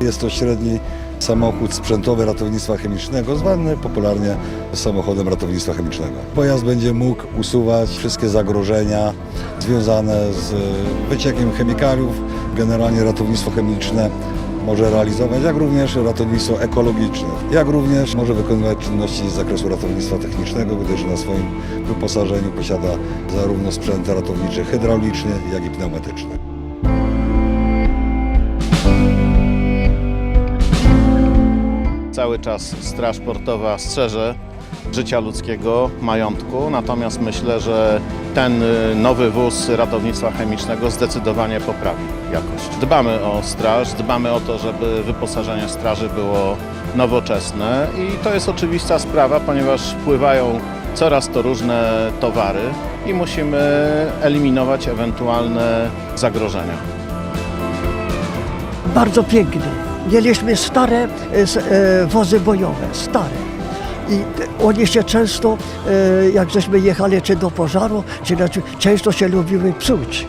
Jest to średni samochód sprzętowy ratownictwa chemicznego, zwany popularnie samochodem ratownictwa chemicznego. Pojazd będzie mógł usuwać wszystkie zagrożenia związane z wyciekiem chemikaliów. Generalnie ratownictwo chemiczne może realizować, jak również ratownictwo ekologiczne, jak również może wykonywać czynności z zakresu ratownictwa technicznego, gdyż na swoim wyposażeniu posiada zarówno sprzęt ratowniczy hydrauliczny, jak i pneumatyczny. Cały czas Straż Portowa strzeże życia ludzkiego, majątku, natomiast myślę, że ten y, nowy wóz ratownictwa chemicznego zdecydowanie poprawi jakość. Dbamy o straż, dbamy o to, żeby wyposażenie straży było nowoczesne i to jest oczywista sprawa, ponieważ wpływają coraz to różne towary i musimy eliminować ewentualne zagrożenia. bardzo piękny. Mieliśmy stare e, e, wozy bojowe, stare. I one się często, e, jak żeśmy jechali czy do pożaru, czy na, często się lubiły psuć.